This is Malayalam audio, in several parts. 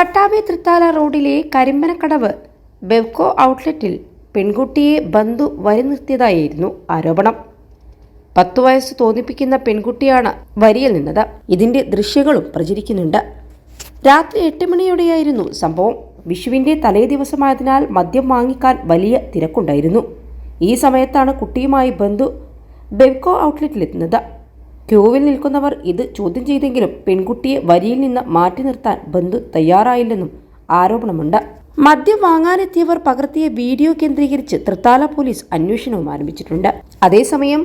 പട്ടാമ്പി തൃത്താല റോഡിലെ കരിമ്പനക്കടവ് ബെവ്കോ ഔട്ട്ലെറ്റിൽ പെൺകുട്ടിയെ ബന്ധു വരി നിർത്തിയതായിരുന്നു ആരോപണം. പത്തു വയസ്സ് തോന്നിപ്പിക്കുന്ന പെൺകുട്ടിയാണ് വരിയിൽ നിന്നത്. ഇതിന്റെ ദൃശ്യങ്ങളും പ്രചരിക്കുന്നുണ്ട്. രാത്രി എട്ട് മണിയോടെയായിരുന്നു സംഭവം. വിഷുവിന്റെ തലേ ദിവസമായതിനാൽ മദ്യം വാങ്ങിക്കാൻ വലിയ തിരക്കുണ്ടായിരുന്നു. ഈ സമയത്താണ് കുട്ടിയുമായി ബന്ധു ബെവ്കോ ഔട്ട്ലെറ്റിലെത്തുന്നത്. ക്യൂവിൽ നിൽക്കുന്നവർ ഇത് ചോദ്യം ചെയ്തെങ്കിലും പെൺകുട്ടിയെ വരിയിൽ നിന്ന് മാറ്റി നിർത്താൻ ബന്ധു തയ്യാറായില്ലെന്നും ആരോപണമുണ്ട്. മദ്യം വാങ്ങാനെത്തിയവർ പകർത്തിയ വീഡിയോ കേന്ദ്രീകരിച്ച് തൃത്താല പോലീസ് അന്വേഷണവും ആരംഭിച്ചിട്ടുണ്ട്. അതേസമയം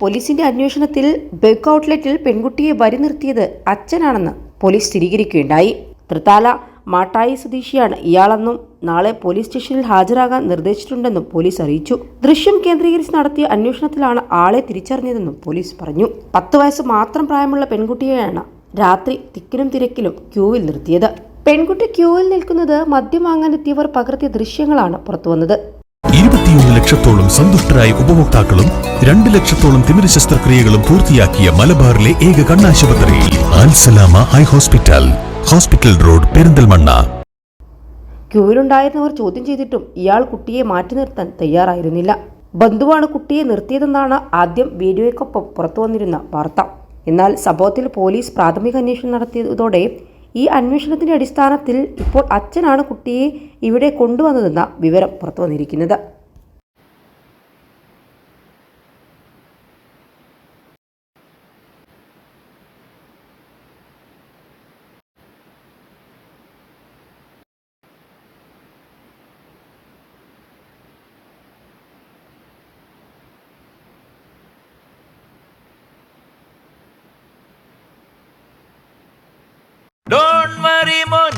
പോലീസിന്റെ അന്വേഷണത്തിൽ ബെഗ് ഔട്ട്ലെറ്റിൽ പെൺകുട്ടിയെ വരി നിർത്തിയത് അച്ഛനാണെന്ന് പോലീസ് സ്ഥിരീകരിക്കുകയുണ്ടായി. തൃത്താല മാട്ടായി സ്വദേശിയാണ് ഇയാളെന്നും നാളെ പോലീസ് സ്റ്റേഷനിൽ ഹാജരാകാൻ നിർദ്ദേശിച്ചിട്ടുണ്ടെന്നും പോലീസ് അറിയിച്ചു. ദൃശ്യം കേന്ദ്രീകരിച്ച് നടത്തിയ അന്വേഷണത്തിലാണ് ആളെ തിരിച്ചറിഞ്ഞതെന്നും പോലീസ് പറഞ്ഞു. പത്ത് വയസ്സ് മാത്രം പ്രായമുള്ള പെൺകുട്ടിയെയാണ് രാത്രി തിക്കിലും തിരക്കിലും ക്യൂവിൽ നിർത്തിയത്. പെൺകുട്ടി ക്യൂവിൽ നിൽക്കുന്നത് മദ്യം വാങ്ങാനെത്തിയവർ പകർത്തിയ ദൃശ്യങ്ങളാണ് പുറത്തുവന്നത് ഇരുപത്തിയൊന്ന് ലക്ഷത്തോളം സന്തുഷ്ടരായ ഉപഭോക്താക്കളും രണ്ട് ലക്ഷത്തോളം തിമിര ശസ്ത്രക്രിയകളും പൂർത്തിയാക്കിയ മലബാറിലെ ഏക കണ്ണാശുപത്രി Al Salama eye hospital hospital road Perinthalmanna. ക്യൂവിലുണ്ടായിരുന്നവർ ചോദ്യം ചെയ്തിട്ടും ഇയാൾ കുട്ടിയെ മാറ്റി നിർത്താൻ തയ്യാറായിരുന്നില്ല. ബന്ധുവാണ് കുട്ടിയെ നിർത്തിയതെന്നാണ് ആദ്യം വീഡിയോയ്ക്കൊപ്പം പുറത്തു വന്നിരുന്ന വാർത്ത. എന്നാൽ സംഭവത്തിൽ പോലീസ് പ്രാഥമിക അന്വേഷണം നടത്തിയതോടെ ഈ അന്വേഷണത്തിന്റെ അടിസ്ഥാനത്തിൽ ഇപ്പോൾ അച്ഛനാണ് കുട്ടിയെ ഇവിടെ കൊണ്ടുവന്നതെന്ന വിവരം പുറത്തു വന്നിരിക്കുന്നത്.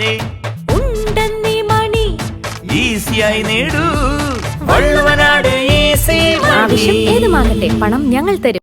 വറി മോനെ ഉണ്ടെന്നീ മണി. ഈസിയായി നേടൂ. വള്ളുവനാട് ഈസി ആവശ്യം ഏതുമാകട്ടെ പണം ഞങ്ങൾ തരും.